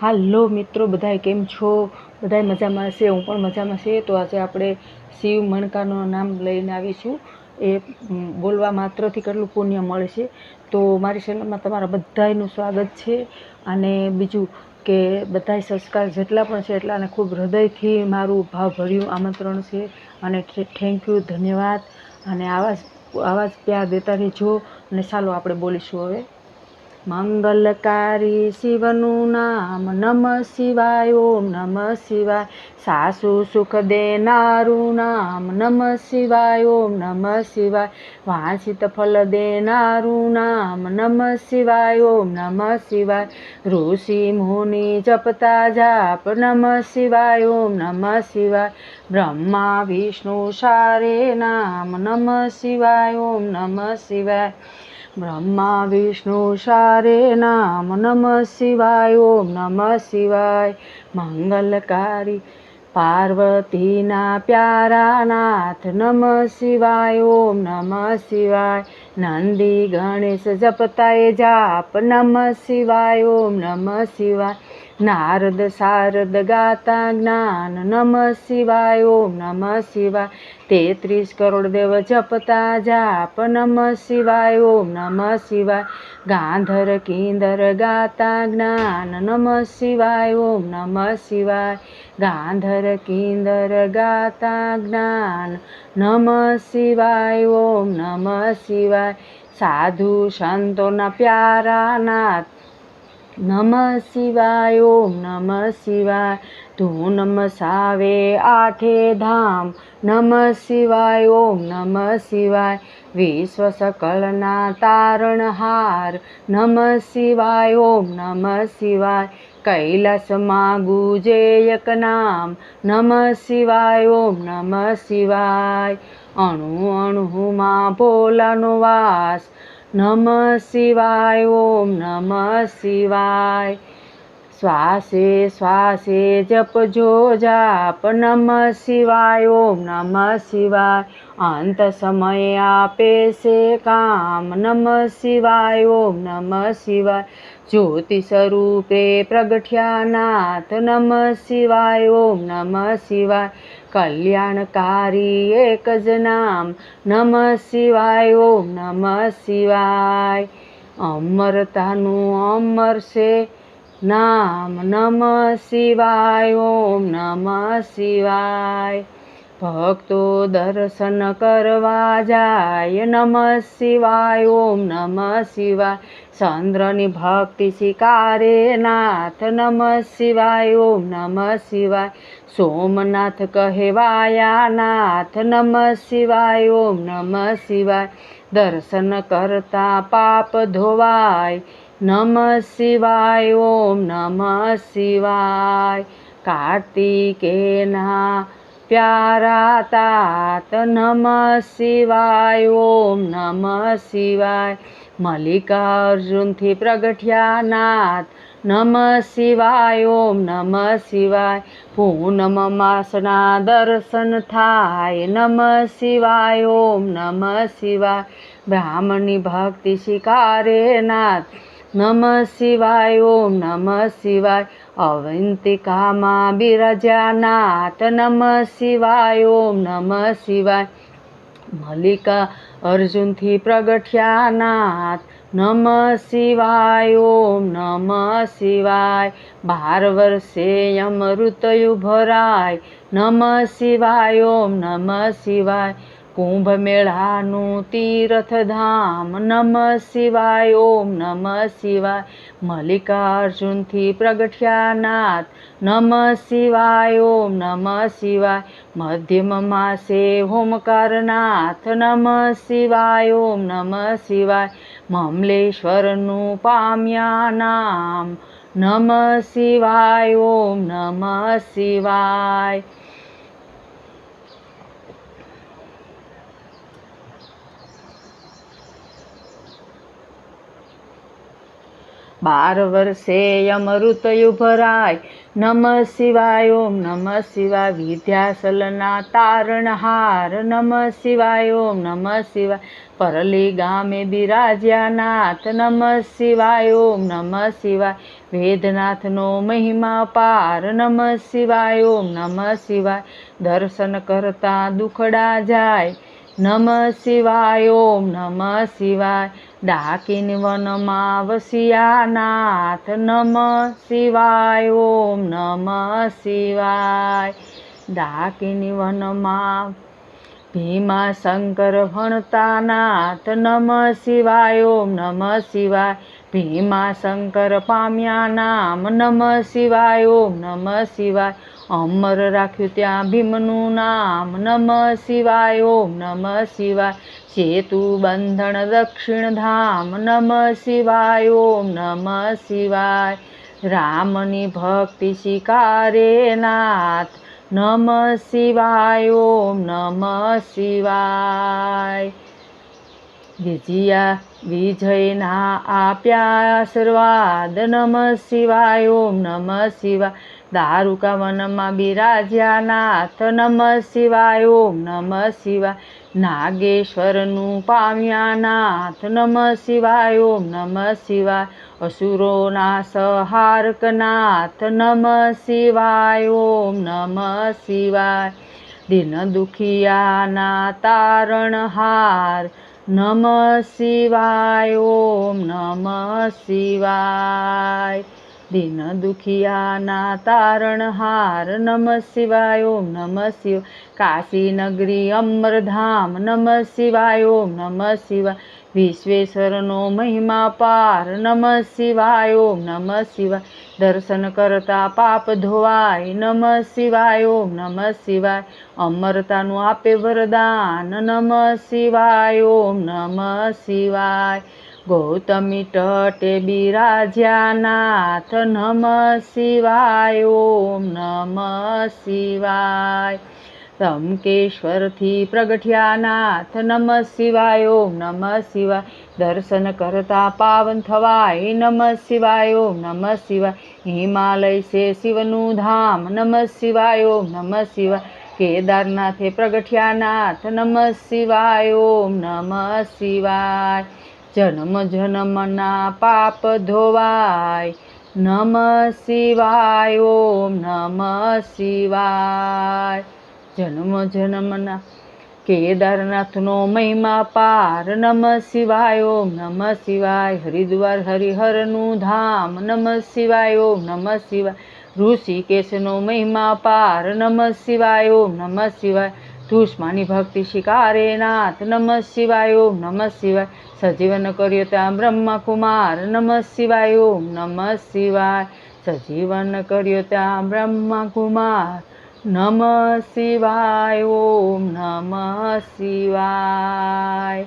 હાલો મિત્રો, બધાય કેમ છો? બધાય મજામાં છે હું પણ મજામાં છે. તો આજે આપણે શિવ મણકાનું નામ લઈને આવીશું. એ બોલવા માત્રથી કેટલું પુણ્ય મળે છે. તો મારી ચેનલમાં તમારા બધાયનું સ્વાગત છે. અને બીજું કે બધાય સંસ્કાર જેટલા પણ છે એટલાને ખૂબ હૃદયથી મારું ભાવભર્યું આમંત્રણ છે. અને થેન્ક યુ ધન્યવાદ. અને આવા આવા જ પ્યાર દેતા રહેજો. અને ચાલો આપણે બોલીશું હવે. મંગલકારી શિવનું નામ નમ શિવાય, ઓમ નમ શિવાય. સાસુ સુખ દેનારું નામ નમ શિવાય, ઓમ નમ શિવાય. વાંસિત ફલ દેનારું નામ નમ શિવાય, ઓમ નમ શિવાય. ઋષિ મુનિ જપતા જાપ નમ શિવાય, ઓમ નમ શિવાય. બ્રહ્મા વિષ્ણુ સારે નામ નમ શિવાય, ઓમ નમ શિવાય. બ્રહ્મા, વિષ્ણુ સારે નામ, નમ શિવાય, ઓમ નમ શિવાય. મંગલકારી પાર્વતીના પ્યારા નાથ, નમ શિવાય, ઓમ નમ શિવાય. નંદી ગણેશ જપતાય જાપ, નમ શિવાય, ઓમ નમ શિવાય. નારદ શારદ ગાતા જ્ઞાન, નમ શિવાય, ઓમ નમ શિવાય. તેત્રીસ કરોડ દેવ જપતા જાપ નમ શિવાય, ઓમ નમ શિવાય. ગાંધર કિંદર ગાતા જ્ઞાન નમ શિવાય, ઓમ નમ શિવાય. ગાંધર કિંદર ગાતા જ્ઞાન નમ શિવાય, ઓમ નમ શિવાય. સાધુ સંતોના પ્યારા નાથ નમ શિવાય, ઓમ નમ શિવાય. ધૂન સાવે, આઠે ધામ. નમ શિવાય, ઓમ નમ શિવાય. વિશ્વ સકલના તારણહાર. નમ શિવાય, ઓમ નમ શિવાય. કૈલાસમાં ગુજે એક નામ. નમ શિવાય, ઓમ નમ શિવાય. અણુ અણુમાં ભોલાનો વાસ. નમ શિવાય ઓમ નમ શિવાય શ્વાસે શ્વાસે જપજો જાપ નમ શિવાય ઓમ નમ શિવાય અંત સમય આપે છે કામ નમ શિવાય ઓમ નમ શિવાય જ્યોતિ સ્વરૂપે પ્રગટ્યા નાથ નમ શિવાય ઓમ નમ શિવાય કલ્યાણકારી એક જ નામ નમ શિવાય ઓમ નમ શિવાય અમરતાનું અમર છે નામ નમ શિવાય ઓમ નમ શિવાય ભક્તો દર્શન કરવા જાય નમ શિવાય ઓમ નમ શિવાય ચંદ્રની ભક્તિ શિકારે નાથ, નમ શિવાય, ઓમ નમ શિવાય. સોમનાથ કહેવાયા નાથ, નમ શિવાય, ઓમ નમ શિવાય. દર્શન કરતા પાપ ધોવાય, નમ શિવાય, ઓમ નમ શિવાય. કાર્તિકેના પ્યારા તાત, નમ શિવાય, ઓમ નમ શિવાય. મલ્લિકાર્જુનથી પ્રગટ્યા નાથ નમ શિવાય ઓમ નમ શિવાય પૂનમ માસના દર્શન થાય નમ શિવાય ઓમ નમ શિવાય બ્રાહ્મણની ભક્તિ શિકારે નાથ નમ શિવાય ઓમ નમ શિવાય અવંતિકામાં બિરાજ્યા નાથ નમ શિવાય ઓમ નમ શિવાય મલ્લિકા અર્જુનથી પ્રગટ્યા નાથ. નમ શિવાય, ઓમ નમ શિવાય. બાર વર્ષે અમૃતયુ ભરાય. નમ શિવાય, ઓમ નમ શિવાય. કુંભ મેળાનું તીર્થધામ, નમ શિવાય, ઓમ નમ શિવાય. મલ્લિકાર્જુનથી પ્રગટ્યાનાથ, નમ શિવાય, ઓમ નમ શિવાય. મધ્યમ માસે હોમકારનાથ, નમ શિવાય, ઓમ નમ શિવાય. મમલેશ્વરનું પામ્યા નામ, નમ શિવાય, ઓમ નમ શિવાય. બાર વર્ષે અમૃતયુ ભરાય નમ શિવાય, ઓમ નમ શિવાય. વિદ્યાસલના તારણહાર નમ શિવાય, ઓમ નમ શિવાય. પરલી ગામે બિરાજ્યા નાથ નમ શિવાય, ઓમ નમ શિવાય. વેદનાથનો મહિમા પાર નમઃ શિવાય, ઓમ નમઃ શિવાય. દર્શન કરતા દુખડા જાય. નમઃ શિવાય, ઓમ નમઃ શિવાય. ડાકીન વનમાં વસિયાનાથ નમઃ શિવાય, ઓમ નમઃ શિવાય. ડાકીન વનમાં ભીમા શંકર ભણતા નાથ નમઃ શિવાય, ઓમ નમઃ શિવાય. ભીમા શંકર પામ્યા નામ નમઃ શિવાય, ઓમ નમઃ શિવાય. અમર રાખ્યું ત્યાં ભીમનું નામ. નમઃ શિવાય, ઓમ નમઃ શિવાય. સેતુ બંધન દક્ષિણ ધામ. નમઃ શિવાય, ઓમ નમઃ શિવાય. રામની ભક્તિ શિકારે નાથ. નમઃ શિવાય, ઓમ નમઃ શિવાય. વિજયા વિજયના આપ્યા આશીર્વાદ નમઃ શિવાય, ઓમ નમ શિવાય. દારૂકા વનમાં બિરાજ્યા નાથ નમઃ શિવાય, ઓમ નમઃ શિવાય. નાગેશ્વરનું પામ્યા નાથ નમઃ શિવાય, ઓમ નમઃ શિવાય. અસુરોના સહારકનાથ નાથ નમઃ શિવાય, ઓમ નમઃ શિવાય. દિન દુખિયાના તારણહાર નમઃ શિવાય, ઓમ નમઃ શિવાય. દિન દુખિયાના તારણહાર નમઃ શિવાય, ઓમ નમઃ શિવ કાશી નગરી અમરધામ, નમઃ શિવાય, ઓમ નમઃ શિવાય. વિશ્વેશ્વરનો મહિમા પાર, નમઃ શિવાય, ઓમ નમઃ શિવાય. દર્શન કરતા પાપ ધોવાય. નમઃ શિવાય, ઓમ નમઃ શિવાય. અમરતાનું આપે વરદાન. નમઃ શિવાય, ઓમ નમઃ શિવાય. ગૌતમી તટે બિરાજ્યા નાથ નમઃ શિવાય, ઓમ નમઃ શિવાય. રમકેશ્વરથી પ્રગટ્યા નાથ નમઃ શિવાય ઓમ નમ શિવાય દર્શન કરતા પાવન થવાય નમ શિવાય ઓમ નમ શિવાય હિમાલય છે શિવનું ધામ નમ શિવાય ઓમ નમ શિવાય કેદારનાથે પ્રગટ્યા નાથ નમઃ શિવાય ઓમ નમ શિવાય જન્મ જન્મના પાપ ધોવાય નમ શિવાય ઓમ નમ શિવાય જન્મ જન્મના કેદારનાથનો મહિમા પાર. નમઃ શિવાય ઓમ નમઃ શિવાય. હરિદ્વાર હરિહરનું ધામ. નમઃ શિવાય ઓમ નમઃ શિવાય. ઋષિકેશનો મહિમા પાર. નમઃ શિવાય ઓમ નમઃ શિવાય. ધૂષ્માની ભક્તિ શિકારે નાથ. નમઃ શિવાય ઓમ નમઃ શિવાય. સજીવન કર્યો ત્યાં બ્રહ્માકુમાર. નમઃ શિવાય ઓમ નમઃ શિવાય. સજીવન કર્યો ત્યાં બ્રહ્મકુમાર. નમઃ શિવાય, ઓમ નમઃ શિવાય.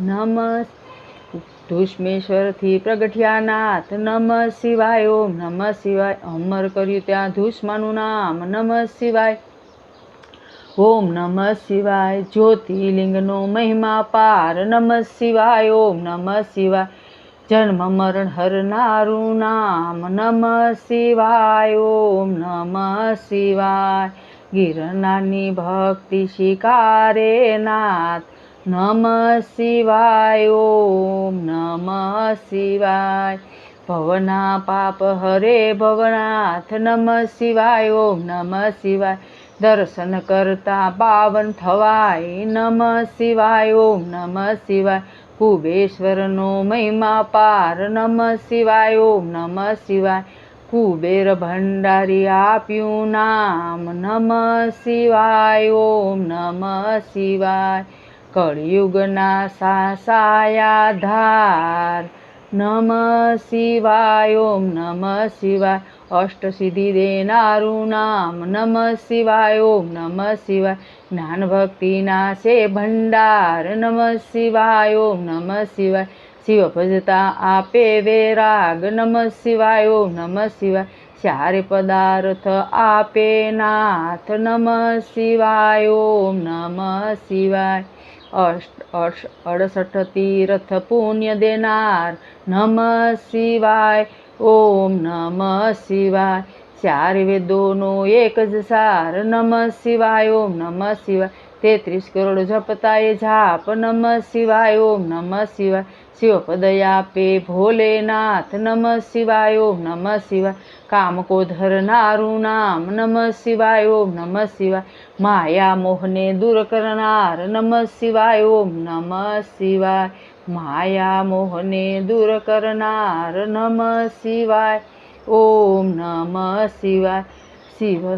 નમ ધૂષ્મેશ્વરથી પ્રગટ્યાનાથ. નાથ નમઃ શિવાય, ઓમ નમઃ શિવાય. અમર કર્યું ત્યાં ધૂષ્માનું નામ. નમઃ શિવાય. ઓમ નમઃ શિવાય. જ્યોતિર્લિંગનો મહિમા પાર. નમઃ શિવાય, ઓમ નમઃ શિવાય. જન્મ મરણ હરનારું નામ નમઃ શિવાય, ઓમ નમઃ શિવાય. ગિરનારની ભક્તિ શિકારે નાથ, નમઃ શિવાય, ઓમ નમઃ શિવાય. ભવના પાપ હરે ભવનાથ, નમઃ શિવાય, ઓમ નમઃ શિવાય. દર્શન કરતા પાવન થવાય, નમઃ શિવાય, ઓમ નમઃ શિવાય. કુબેશ્વરનો મહિમા પાર. નમઃ શિવાય, ઓમ નમઃ શિવાય. કુબેર ભંડારી આપ્યું નામ. નમઃ શિવાય, ઓમ નમઃ શિવાય. કળિયુગના સાસાયા ધાર. નમઃ શિવાય ઓમ નમઃ શિવાય અષ્ટસિદ્ધિ દેનારું નામ નમઃ શિવાય ઓમ નમઃ શિવાય જ્ઞાન ભક્તિના નાશે ભંડાર નમઃ શિવાય ઓમ નમઃ શિવાય શિવ ભજતા આપે વેરાગ નમ શિવાય ઓમ નમઃ શિવાય ચારે પદાર્થ આપે નાથ નમઃ શિવાય ઓમ નમઃ શિવાય અષ્ટ અષ્ટ અડસઠ તીર્થ પુણ્ય દેનાર નમઃ શિવાય ઓમ નમઃ શિવાય ચાર વેદોનો એક જ સાર નમઃ શિવાય ઓમ નમઃ શિવાય તેત્રીસ કરોડ જપતાય જાપ નમઃ શિવાય ઓમ નમઃ શિવાય શિવપદયાપે ભોલેનાથ નમ શિવાય ઓમ નમઃ શિવાય કામ કો ધરનારું નામ નમ શિવાય ઓમ નમઃ શિવાય માયા મોહને દૂર કરનાર નમ શિવાય ઓમ નમઃ શિવાય માયા મોહને દૂર કરનાર નમ શિવાય ઓમ નમ શિવાય શિવ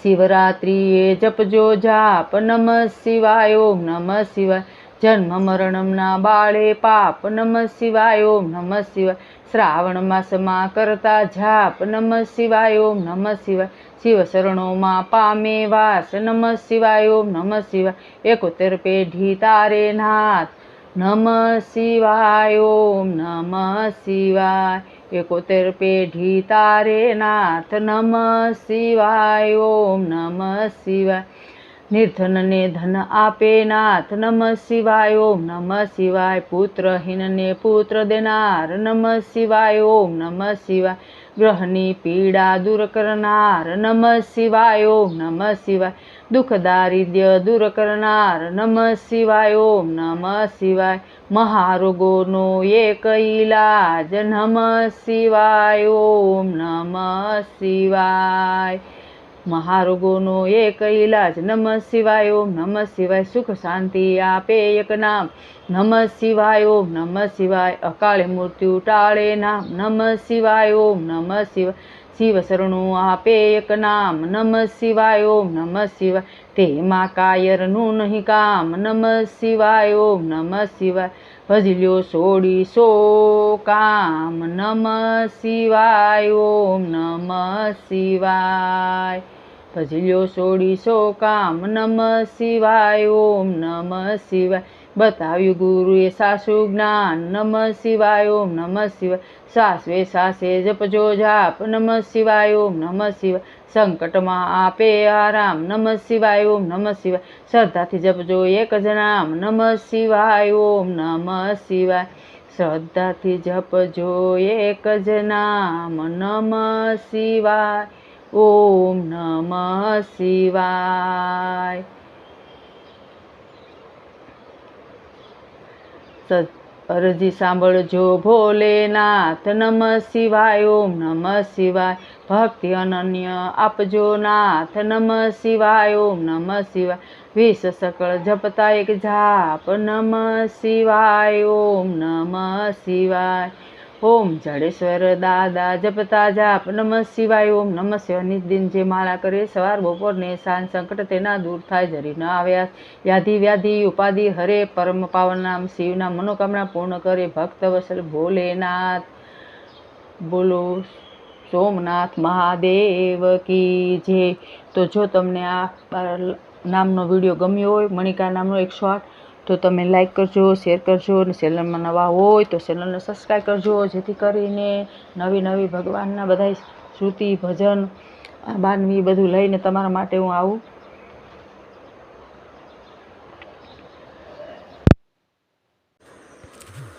શિવરાત્રિએ જપજો જાપ નમ શિવાય ઓમ નમઃ શિવાય જન્મ મરણમના બાળે પાપ નમ શિવાય ઓમ નમ શિવાય શ્રાવણ માસમાં કરતા જાપ નમ શિવાય ઓમ નમ શિવાય શિવ શરણોમાં પામે વાસ નમ શિવાય ઓમ નમ શિવાય એકોતેર પેઢી તારે નાથ નમ શિવાય ઓમ નમ શિવાય એકોતેર પેઢી તારે નાથ નમ શિવાય ઓમ નમ શિવાય નિર્ધનને ધન આપે નાથ, નમઃ શિવાય, ઓમ નમઃ શિવાય, પુત્રહીનને પુત્ર દેનાર, નમઃ શિવાય, ઓમ નમઃ શિવાય, ગ્રહની પીડા દૂર કરનાર, નમઃ શિવાય, ઓમ નમઃ શિવાય, દુઃખ દારિદ્ર્ય દૂર કરનાર, નમઃ શિવાય, ઓમ નમઃ શિવાય, મહારોગોનો એક ઈલાજ, નમઃ શિવાય, ઓમ નમઃ શિવાય. મહારોગોનો એક ઈલાજ નમઃ શિવાય ઓમ નમઃ શિવાય સુખ શાંતિ આપે એક નામ નમઃ શિવાય ઓમ નમઃ શિવાય અકાળે મૃત્યુ ટાળે નામ નમ શિવાય ઓમ નમઃ શિવાય શિવ શરણું આપે એક નામ નમઃ શિવાય ઓમ નમઃ શિવાય તેમાં કાયરનું નહીં કામ નમઃ શિવાય ઓમ નમઃ શિવાય ભજલ્યો સોડી સો કામ નમઃ શિવાય ઓમ નમઃ શિવાય ભજલ્યો છોડી સો કામ નમઃ શિવાય, ઓમ નમઃ શિવાય. બતાવ્યું ગુરુએ સાસુ જ્ઞાન. નમઃ શિવાય, ઓમ નમઃ શિવાય. સાસવે સાસે જપજો જાપ. નમઃ શિવાય, ઓમ નમઃ શિવાય. સંકટમાં આપે આરામ. નમઃ શિવાય, ઓમ નમઃ શિવાય. શ્રદ્ધાથી જપજો એક જ નામ. નમ શિવાય, ઓમ નમ શિવાય. શ્રદ્ધાથી જપજો એક જ નામ. નમઃ શિવાય. ઓમ નમઃ શિવાય. અરજી સાંભળજો ભોલેનાથ, નમ શિવાય, ઓમ નમ શિવાય. ભક્તિ અનન્ય આપજો નાથ, નમ શિવાય, ઓમ નમ શિવાય. વિષ સકળ જપતા એક જાપ, નમ શિવાય, ઓમ નમ શિવાય. ઓમ જડેશ્વર દાદા જપતા જાપ. નમઃ શિવાય, ઓમ નમ શિવાય દિન જે માળા કરે સવાર, બપોર ને સાંજ સંકટ તેના દૂર થાય, જરી ન આવ્યા યાધિ વ્યાધિ, ઉપાધિ, હરે પરમ પાવન નામ શિવના મનોકામના પૂર્ણ કરે. ભક્ત વસલ ભોલેનાથ, બોલો સોમનાથ મહાદેવ કી જે તો જો તમને આ નામનો વીડિયો ગમ્યો હોય, મણિકા નામનો એકસો આઠ તો તમે લાઇક કરજો શેર કરજો અને ચેનલમાં નવા હોય તો ચેનલને સબસ્ક્રાઈબ કરજો, જેથી કરીને નવી નવી ભગવાનના બધા શ્રુતિ, ભજન બાનવી બધું લઈને તમારા માટે હું આવું